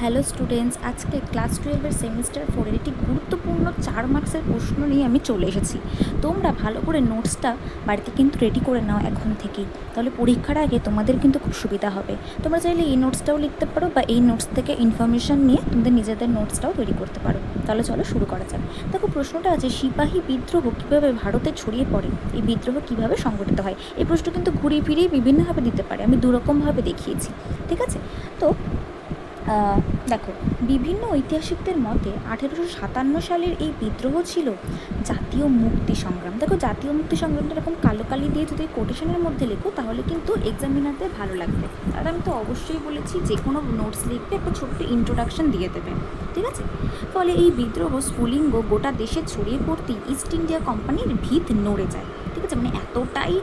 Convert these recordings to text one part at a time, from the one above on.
Hello students, আজকে class টুয়েলভের semester ফোরের একটি গুরুত্বপূর্ণ চার মার্কসের প্রশ্ন নিয়ে আমি চলে এসেছি। তোমরা ভালো করে নোটসটা বাড়িতে কিন্তু রেডি করে নাও এখন থেকেই। তাহলে পরীক্ষার আগে তোমাদের কিন্তু খুব সুবিধা হবে। তোমরা চাইলে এই নোটসটাও লিখতে পারো বা এই নোটস থেকে ইনফরমেশান নিয়ে তোমাদের নিজেদের নোটসটাও তৈরি করতে পারো। তাহলে চলো শুরু করা যাক। দেখো প্রশ্নটা আছে, সিপাহী বিদ্রোহ কীভাবে ভারতে ছড়িয়ে পড়ে? এই বিদ্রোহ কীভাবে সংগঠিত হয়? এই প্রশ্ন কিন্তু ঘুরিয়ে ফিরিয়ে বিভিন্নভাবে দিতে পারে। আমি দুরকমভাবে দেখিয়েছি। ঠিক আছে? তো দেখো, বিভিন্ন ঐতিহাসিকদের মতে আঠেরোশো সাতান্ন সালের এই বিদ্রোহ ছিল জাতীয় মুক্তি সংগ্রাম। দেখো, জাতীয় মুক্তি সংগ্রামটা এরকম কালো কালি দিয়ে যদি কোটেশনের মধ্যে লেখো, তাহলে কিন্তু এক্সামিনারদের ভালো লাগবে। আর আমি তো অবশ্যই বলেছি, যে কোনো নোটস লিখবে একটা ছোট্ট ইন্ট্রোডাকশন দিয়ে দেবে, ঠিক আছে? ফলে এই বিদ্রোহ, স্ফুলিঙ্গ গোটা দেশে ছড়িয়ে পড়তেই ইস্ট ইন্ডিয়া কোম্পানির ভিত নড়ে যায়, ঠিক আছে? মানে এতটাই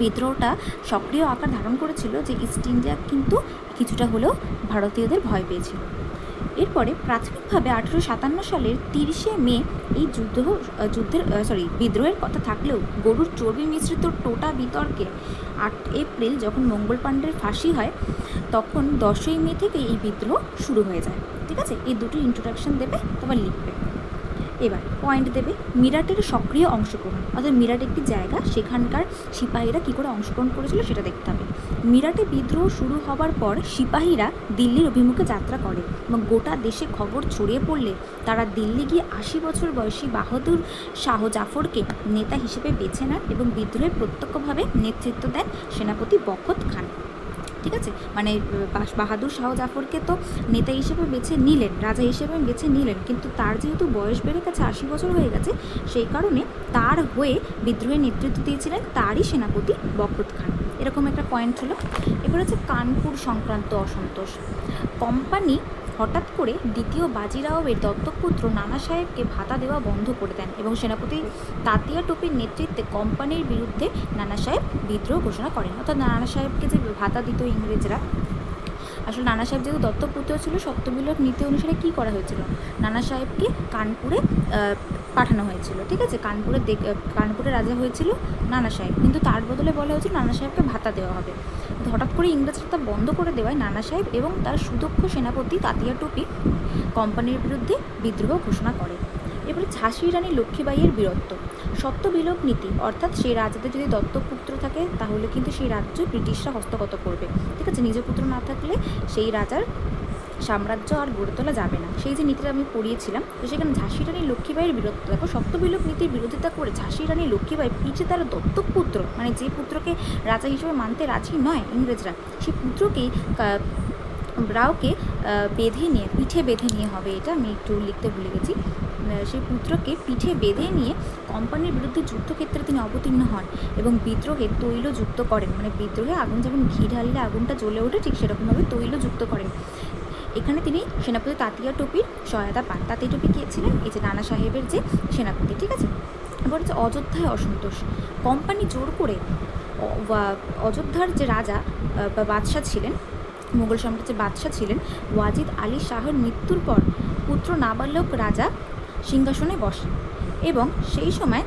বিদ্রোহটা সক্রিয় আকার ধারণ করেছিল যে ইস্ট ইন্ডিয়া কিন্তু কিছুটা হলেও ভারতীয়দের ভয় পেয়েছিল। এরপরে প্রাথমিকভাবে আঠেরো সাতান্ন সালের তিরিশে মে এই যুদ্ধ, যুদ্ধের সরি বিদ্রোহের কথা থাকলেও গরুর চর্বি মিশ্রিত টোটা বিতর্কে আট এপ্রিল যখন মঙ্গল পাণ্ডের ফাঁসি হয়, তখন দশই মে থেকে এই বিদ্রোহ শুরু হয়ে যায়। ঠিক আছে? এই দুটো ইন্ট্রোডাকশন দেবে তারপর লিখবে। এবার পয়েন্ট দেবে মিরাটের সক্রিয় অংশগ্রহণ। অর্থাৎ মিরাট একটি জায়গা, সেখানকার সিপাহীরা কী করে অংশগ্রহণ করেছিল সেটা দেখতে হবে। মিরাটে বিদ্রোহ শুরু হবার পর সিপাহীরা দিল্লির অভিমুখে যাত্রা করে এবং গোটা দেশে খবর ছড়িয়ে পড়লে তারা দিল্লি গিয়ে আশি বছর বয়সী বাহাদুর শাহ জাফরকে নেতা হিসেবে বেছে নেন এবং বিদ্রোহে প্রত্যক্ষভাবে নেতৃত্ব দেন সেনাপতি বখত খান। ঠিক আছে? মানে বাহাদুর শাহ জাফরকে তো নেতা হিসেবে বেছে নিলেন, রাজা হিসেবে বেছে নিলেন, কিন্তু তার যেহেতু বয়স বেড়ে গেছে, আশি বছর হয়ে গেছে, সেই কারণে তার হয়ে বিদ্রোহের নেতৃত্ব দিয়েছিলেন তারই সেনাপতি বকরত খান। এরকম একটা পয়েন্ট হলো। এবার হচ্ছে কানপুর সংক্রান্ত অসন্তোষ। কোম্পানি হঠাৎ করে দ্বিতীয় বাজিরাওয়ের দত্তকপুত্র নানা সাহেবকে ভাতা দেওয়া বন্ধ করে দেন এবং সেনাপতি তাতিয়া টোপির নেতৃত্বে কোম্পানির বিরুদ্ধে নানা সাহেব বিদ্রোহ ঘোষণা করেন। অর্থাৎ নানা সাহেবকে যে ভাতা দিত ইংরেজরা আসলে নানা সাহেব যেহেতু দত্তপুত্র ছিল সত্যবিলোক নীতি অনুসারে কী করা হয়েছিল? নানা সাহেবকে কানপুরে পাঠানো হয়েছিল, ঠিক আছে? কানপুরে কানপুরে রাজা হয়েছিল নানা সাহেব। কিন্তু তার বদলে বলা হয়েছিল নানা সাহেবকে ভাতা দেওয়া হবে। হঠাৎ করে ইংরেজরা তা বন্ধ করে দেওয়ায় নানা সাহেব এবং তার সুদক্ষ সেনাপতি তাতিয়া টুপি কোম্পানির বিরুদ্ধে বিদ্রোহ ঘোষণা করে। এবারে ঝাঁসি রানী লক্ষ্মীবাইয়ের বীরত্ব। সত্য বিলোপ নীতি, অর্থাৎ সেই রাজাদের যদি দত্তপুত্র থাকে, তাহলে কিন্তু সেই রাজ্য ব্রিটিশরা হস্তগত করবে। ঠিক আছে? নিজ পুত্র না থাকলে সেই রাজার সাম্রাজ্য আর গড়ে তোলা যাবে না। সেই যে নীতিটা আমি পড়িয়েছিলাম, তো সেখানে ঝাঁসি রানী লক্ষ্মীবাইয়ের বিরত্ব। দেখো সত্যবিলোপ নীতির বিরোধিতা করে ঝাঁসি রানী লক্ষ্মীবাই পিছে তার দত্তক পুত্র মানে যে পুত্রকে রাজা হিসেবে মানতে রাজি নয় ইংরেজরা, সেই পুত্রকেই রাওকে বেঁধে নিয়ে, পিঠে বেঁধে নিয়ে হবে। এটা আমি একটু লিখতে ভুলে গেছি। সেই পুত্রকে পিঠে বেঁধে নিয়ে কোম্পানির বিরুদ্ধে যুদ্ধক্ষেত্রে তিনি অবতীর্ণ হন এবং বিদ্রোহে তৈল যুক্ত করেন। মানে বিদ্রোহে আগুন যেমন ঘি ঢাললে আগুনটা জ্বলে ওঠে, ঠিক সেরকমভাবে তৈল যুক্ত করেন। এখানে তিনি সেনাপতি তাতিয়া টুপির সহায়তা পান। তাতিয়া টুপি কে ছিলেন এই যে নানা সাহেবের যে সেনাপতি, ঠিক আছে? এবার হচ্ছে অযোধ্যায় অসন্তোষ। কোম্পানি জোর করে অযোধ্যার যে রাজা বা বাদশাহ ছিলেন, মুঘল সাম্রাজ্যের বাদশাহ ছিলেন, ওয়াজিদ আলী শাহর মৃত্যুর পর পুত্র নাবালক রাজা সিংহাসনে বসেন এবং সেই সময়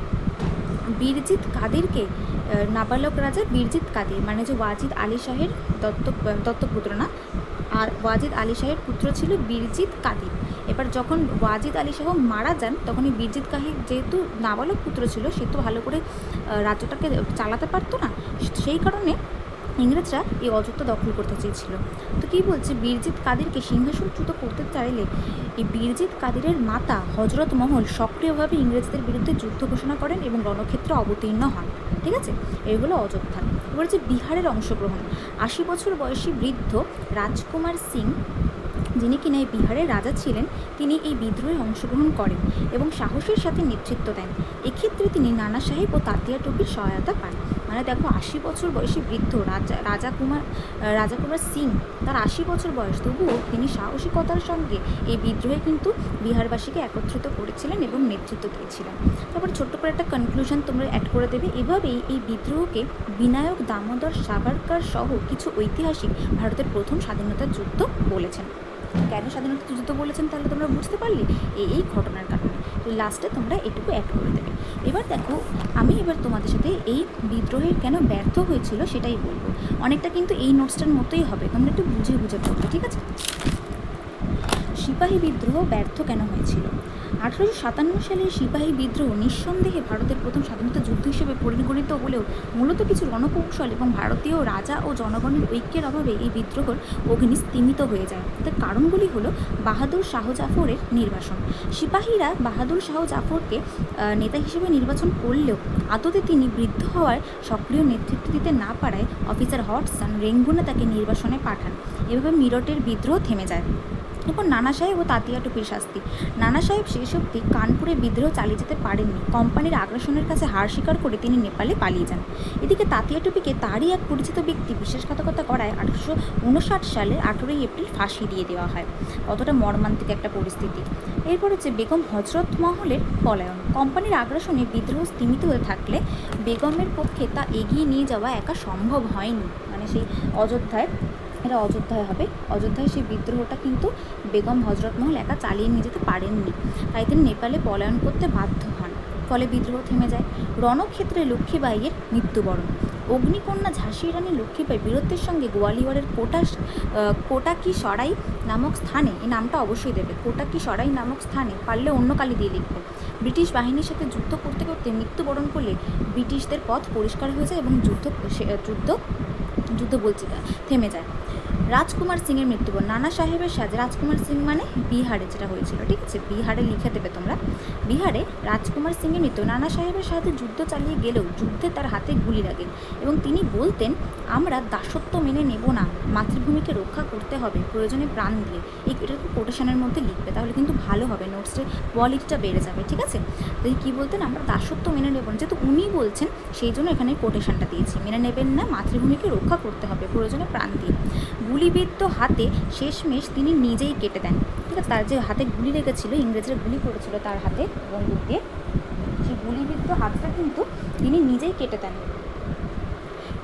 বীরজিৎ কাদেরকে নাবালক রাজা বীরজিৎ কাদের মানে যে ওয়াজিদ আলী শাহের দত্ত, দত্তপুত্র না, আর ওয়াজিদ আলী শাহের পুত্র ছিল বীরজিৎ কাদির। এবার যখন ওয়াজিদ আলী শাহ মারা যান তখন এই বীরজিৎ কাহির যেহেতু নাবালক পুত্র ছিল, সে তো ভালো করে রাজ্যটাকে চালাতে পারতো না, সেই কারণে ইংরেজরা এই অযোধ্যা দখল করতে চেয়েছিল। তো কী বলছে বীরজিৎ কাদেরকে সিংহাসনচ্যুত করতে চাইলে? এই বীরজিৎ কাদেরের মাতা হজরত মহল সক্রিয়ভাবে ইংরেজদের বিরুদ্ধে যুদ্ধ ঘোষণা করেন এবং রণক্ষেত্রে অবতীর্ণ হন। ঠিক আছে? এই হলো অযোধ্যা এবার বিহারের অংশগ্রহণ। আশি বছর বয়সী বৃদ্ধ রাজকুমার সিং যিনি কিনা এই বিহারের রাজা ছিলেন, তিনি এই বিদ্রোহে অংশগ্রহণ করেন এবং সাহসের সাথে নেতৃত্ব দেন। এক্ষেত্রে তিনি নানা সাহেব ও তাতিয়া টুপির সহায়তা পান। মানে দেখো, আশি বছর বয়সী বৃদ্ধ রাজা রাজা কুমার রাজা কুমার সিং, তার আশি বছর বয়স। তবুও তিনি সাহসিকতার সঙ্গে এই বিদ্রোহে কিন্তু বিহারবাসীকে একত্রিত করেছিলেন এবং নেতৃত্ব দিয়েছিলেন। তারপর ছোট্ট করে একটা কনক্লুশন তোমরা অ্যাড করে দেবে। এভাবেই এই বিদ্রোহকে বিনায়ক দামোদর সাভারকার সহ কিছু ঐতিহাসিক ভারতের প্রথম স্বাধীনতার যুদ্ধ বলেছেন। কেন স্বাধীনতা যুদ্ধ বলেছেন তাহলে তোমরা বুঝতে পারলে? এই এই ঘটনার কারণে। তো লাস্টে তোমরা এটুকু অ্যাড করে দেবে। এবার দেখো, আমি এবার তোমাদের সাথে এই বিদ্রোহের কেন ব্যর্থ হয়েছিল সেটাই বলব। অনেকটা কিন্তু এই নোটসটার মতোই হবে। তোমরা একটু বুঝে বুঝে পড়বে, ঠিক আছে? সিপাহী বিদ্রোহ ব্যর্থ কেন হয়েছিল? আঠারোশো সাতান্ন সালের সিপাহী বিদ্রোহ নিঃসন্দেহে ভারতের প্রথম স্বাধীনতা যুদ্ধ হিসেবে পরিগণিত হলেও মূলত কিছু রণকৌশল এবং ভারতীয় রাজা ও জনগণের ঐক্যের অভাবে এই বিদ্রোহর অগ্নি স্তিমিত হয়ে যায়। তার কারণগুলি হলো বাহাদুর শাহ জাফরের নির্বাসন। সিপাহীরা বাহাদুর শাহ জাফরকে নেতা হিসেবে নির্বাচন করলেও আদতে তিনি বৃদ্ধ হওয়ার সক্রিয় নেতৃত্ব দিতে না পারায় অফিসার হটসন রেঙ্গুনে তাকে নির্বাসনে পাঠান। এভাবে মিরটের বিদ্রোহ থেমে যায়। এরপর নানা সাহেব ও তাতিয়া টুপির শাস্তি। নানা সাহেব শেষ অবধি কানপুরে বিদ্রোহ চালিয়ে যেতে পারেননি। কোম্পানির আগ্রাসনের কাছে হার স্বীকার করে তিনি নেপালে পালিয়ে যান। এদিকে তাতিয়া টুপিকে তারই এক পরিচিত ব্যক্তি বিশ্বাসঘাতকতা করায় আঠারোশো উনষাট সালে আঠেরোই এপ্রিল ফাঁসি দিয়ে দেওয়া হয়। কতটা মর্মান্তিক একটা পরিস্থিতি। এরপর হচ্ছে বেগম হজরত মহলের পলায়ন। কোম্পানির আগ্রাসনে বিদ্রোহ স্তীমিত হয়ে থাকলে বেগমের পক্ষে তা এগিয়ে নিয়ে যাওয়া একা সম্ভব হয়নি। মানে সেই অযোধ্যায় এটা অযোধ্যায় হবে। অযোধ্যায় সেই বিদ্রোহটা কিন্তু বেগম হজরত মহল একা চালিয়ে নিয়ে যেতে পারেননি। তাই তিনি নেপালে পলায়ন করতে বাধ্য হন। ফলে বিদ্রোহ থেমে যায়। রণক্ষেত্রে লক্ষ্মীবাইয়ের মৃত্যুবরণ। অগ্নিকন্যা ঝাঁসি রানী লক্ষ্মীবাই বীরত্বের সঙ্গে গোয়ালিয়রের কোটাস কোটাকি সরাই নামক স্থানে, এই নামটা অবশ্যই দেবে কোটাকি সরাই নামক স্থানে পারলে অন্য কালি দিয়ে লিখবে। ব্রিটিশ বাহিনীর সাথে যুদ্ধ করতে করতে মৃত্যুবরণ করলে ব্রিটিশদের পথ পরিষ্কার হয়ে যায় এবং যুদ্ধ যুদ্ধ যুদ্ধ বলছি থেমে যায়। রাজকুমার সিংয়ের মৃত্যুবরণ। নানা সাহেবের সাথে রাজকুমার সিং মানে বিহারে যেটা হয়েছিল, ঠিক আছে? বিহারে লিখে দেবে তোমরা। বিহারে রাজকুমার সিংয়ের মৃত্যু নানা সাহেবের সাথে যুদ্ধ চালিয়ে গেলেও যুদ্ধে তার হাতে গুলি লাগে। এবং তিনি বলতেন, আমরা দাসত্ব মেনে নেব না। মাতৃভূমিকে রক্ষা করতে হবে। প্রয়োজনে প্রাণ দিয়ে। এই এটা কোটেশনের মধ্যে লিখবে, তাহলে কিন্তু ভালো হবে। নোটসের কোয়ালিটিটা বেড়ে যাবে, ঠিক আছে? তো কী বলতেন, আমরা দাসত্ব মেনে নেব না। যেহেতু উনি বলছেন, সেই জন্য এখানে কোটেশনটা দিয়েছি। মেনে নেবেন না, মাতৃভূমিকে রক্ষা করতে হবে। প্রয়োজনে প্রাণ দিয়ে। গুলিবিদ্ধ হাতে শেষমেশ তিনি নিজেই কেটে দেন। ঠিক আছে, তার যে হাতে গুলি লেগেছিল, ইংরেজরা গুলি করেছিল তার হাতে বন্দুক সেই গুলিবিদ্ধ হাতটা কিন্তু তিনি নিজেই কেটে দেন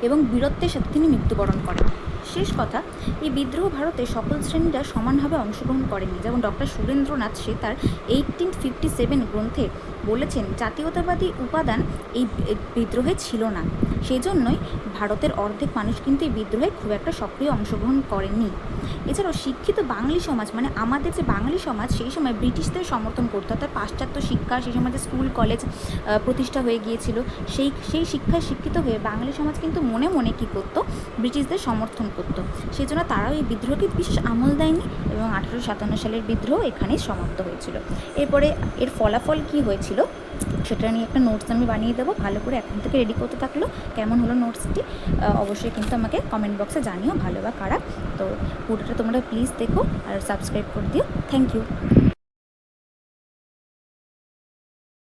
এবং বীরত্বের সাথে তিনি মৃত্যুবরণ করেন। শেষ কথা, এই বিদ্রোহ ভারতে সকল শ্রেণীরা সমানভাবে অংশগ্রহণ করেনি। যেমন ডক্টর সুরেন্দ্রনাথ, সে তার এইটিন ফিফটি সেভেন গ্রন্থে বলেছেন জাতীয়তাবাদী উপাদান এই বিদ্রোহে ছিল না। সেই জন্যই ভারতের অর্ধেক মানুষ কিন্তু এই বিদ্রোহে খুব একটা সক্রিয় অংশগ্রহণ করেননি। এছাড়াও শিক্ষিত বাঙালি সমাজ মানে আমাদের যে বাঙালি সমাজ, সেই সময় ব্রিটিশদের সমর্থন করতো, অর্থাৎ পাশ্চাত্য শিক্ষা, সেই সময় যে স্কুল, কলেজ প্রতিষ্ঠা হয়ে গিয়েছিল, সেই সেই শিক্ষায় শিক্ষিত হয়ে বাঙালি সমাজ কিন্তু মনে মনে কী করতো? ব্রিটিশদের সমর্থন করতো। সেই জন্য তারাও এই বিদ্রোহকে বিশেষ আমল দেয়নি এবং আঠারোশো সাতান্ন সালের বিদ্রোহ এখানেই সমাপ্ত হয়েছিল। এরপরে এর ফলাফল কি হয়েছিল সেটা নিয়ে একটা নোটস আমি বানিয়ে দেবো, ভালো করে এখন থেকে রেডি করতে থাকল, কেমন হলো নোটসটি অবশ্যই কিন্তু আমাকে কমেন্ট বক্সে জানিও ভালো বা খারাপ। তো পুরোটা তোমরা প্লিজ দেখো আর সাবস্ক্রাইব করে দিও। Thank you